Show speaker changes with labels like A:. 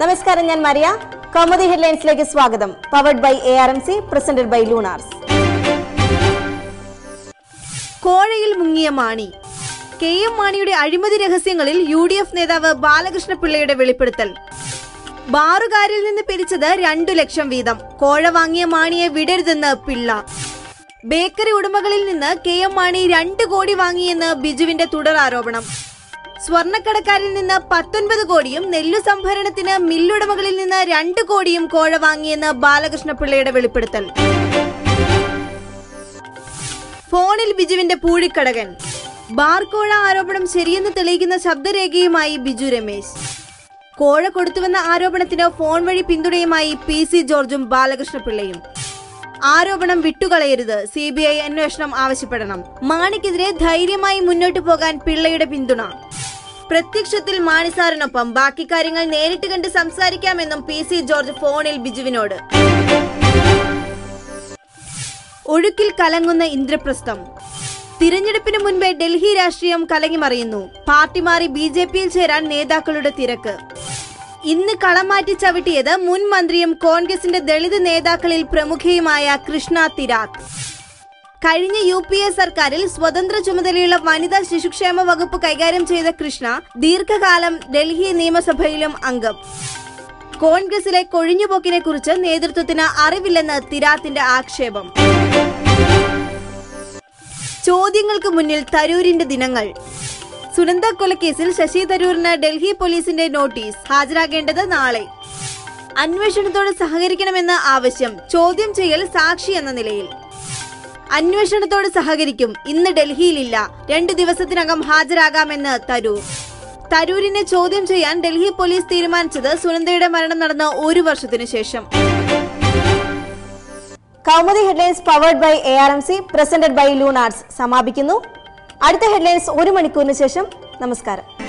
A: നമസ്കാരം ഞാൻ മരിയ. കൗമുദി ഹെഡ്ലൈൻസിലേക്ക് സ്വാഗതം. Powered by A R M C presented by Lunars
B: കോഴയിൽ മുങ്ങിയ മാണി. കെ എം മാണിയുടെ അഴിമതി രഹസ്യങ്ങളിൽ യു ഡി എഫ് നേതാവ് ബാലകൃഷ്ണ പിള്ളയുടെ വെളിപ്പെടുത്തൽ. ബാറുകാരിൽ നിന്ന് പിരിച്ചത് രണ്ടു ലക്ഷം വീതം. കോഴ വാങ്ങിയ മാണിയെ വിടരുതെന്ന് പിള്ള. ബേക്കറി ഉടമകളിൽ നിന്ന് കെ എം മാണി രണ്ട് കോടി വാങ്ങിയെന്ന് ബിജുവിന്റെ തുടർ ആരോപണം. സ്വർണക്കടക്കാരിൽ നിന്ന് പത്തൊൻപത് കോടിയും നെല്ലു സംഭരണത്തിന് മില്ലുടമകളിൽ നിന്ന് രണ്ട് കോടിയും കോഴ വാങ്ങിയെന്ന് ബാലകൃഷ്ണ പിള്ളയുടെ വെളിപ്പെടുത്തൽ. ഫോണിൽ ബിജുവിന്റെ പൂഴിക്കടകൻ. ബാർകോഴ ആരോപണം ശരിയെന്ന് തെളിയിക്കുന്ന ശബ്ദരേഖയുമായി ബിജു രമേശ്. കോഴ കൊടുത്തുവെന്ന ആരോപണത്തിന് ഫോൺ വഴി പിന്തുണയുമായി പി സി ജോർജും ബാലകൃഷ്ണപിള്ളയും. ആരോപണം വിട്ടുകളയരുത് സി ബി ഐ അന്വേഷണം ആവശ്യപ്പെടണം. മാണിക്കെതിരെ ധൈര്യമായി മുന്നോട്ടു പോകാൻ പിള്ളയുടെ പിന്തുണ. പ്രത്യക്ഷത്തിൽ മാണിസാറിനൊപ്പം. ബാക്കി കാര്യങ്ങൾ നേരിട്ട് കണ്ട് സംസാരിക്കാമെന്നും പി സി ജോർജ് ഫോണിൽ ബിജുവിനോട്. ഒഴുക്കിൽ കലങ്ങുന്ന ഇന്ദ്രപ്രസ്ഥം. തിരഞ്ഞെടുപ്പിന് മുൻപേ ഡൽഹി രാഷ്ട്രീയം കലങ്ങിമറിയുന്നു. പാർട്ടി മാറി ബി ജെ പിയിൽ ചേരാൻ നേതാക്കളുടെ തിരക്ക്. ഇന്ന് കളം മാറ്റി ചവിട്ടിയത് മുൻ മന്ത്രിയും കോൺഗ്രസിന്റെ ദളിത് നേതാക്കളിൽ പ്രമുഖയുമായ കൃഷ്ണ തിരാത്ത്. കഴിഞ്ഞ യു പി എ സർക്കാരിൽ സ്വതന്ത്ര ചുമതലയുള്ള വനിതാ ശിശുക്ഷേമ വകുപ്പ് കൈകാര്യം ചെയ്ത കൃഷ്ണ ദീർഘകാലം ഡൽഹി നിയമസഭയിലും അംഗം. കോൺഗ്രസിലെ കൊഴിഞ്ഞുപോക്കിനെ കുറിച്ച് നേതൃത്വത്തിന് അറിവില്ലെന്ന് തിരാത്തിന്റെ ആക്ഷേപം. ചോദ്യങ്ങൾക്ക് മുന്നിൽ തരൂരിന്റെ ദിനങ്ങൾ. സുനന്ദ കൊലക്കേസിൽ ശശി തരൂരിന് ഡൽഹി പോലീസിന്റെ നോട്ടീസ് ഹാജരാകേണ്ടത് നാളെ. അന്വേഷണത്തോട് സഹകരിക്കണമെന്ന ആവശ്യം ചോദ്യം ചെയ്യൽ സാക്ഷി എന്ന നിലയിൽ. അന്വേഷണത്തോട് സഹകരിക്കും. ഇന്ന് ഡൽഹിയിലില്ല. രണ്ടു ദിവസത്തിനകം ഹാജരാകാമെന്ന് തരൂർ. തരൂരിനെ ചോദ്യം ചെയ്യാൻ ഡൽഹി പോലീസ് തീരുമാനിച്ചത് സുനന്ദയുടെ മരണം നടന്ന ഒരു വർഷത്തിനു ശേഷം.
A: Kaumudi headlines powered by A R M C presented by Lunars സമാപിക്കുന്നു. അടുത്ത ഹെഡ്ലൈൻസ് ഒരു മണിക്കൂറിന് ശേഷം. നമസ്കാരം.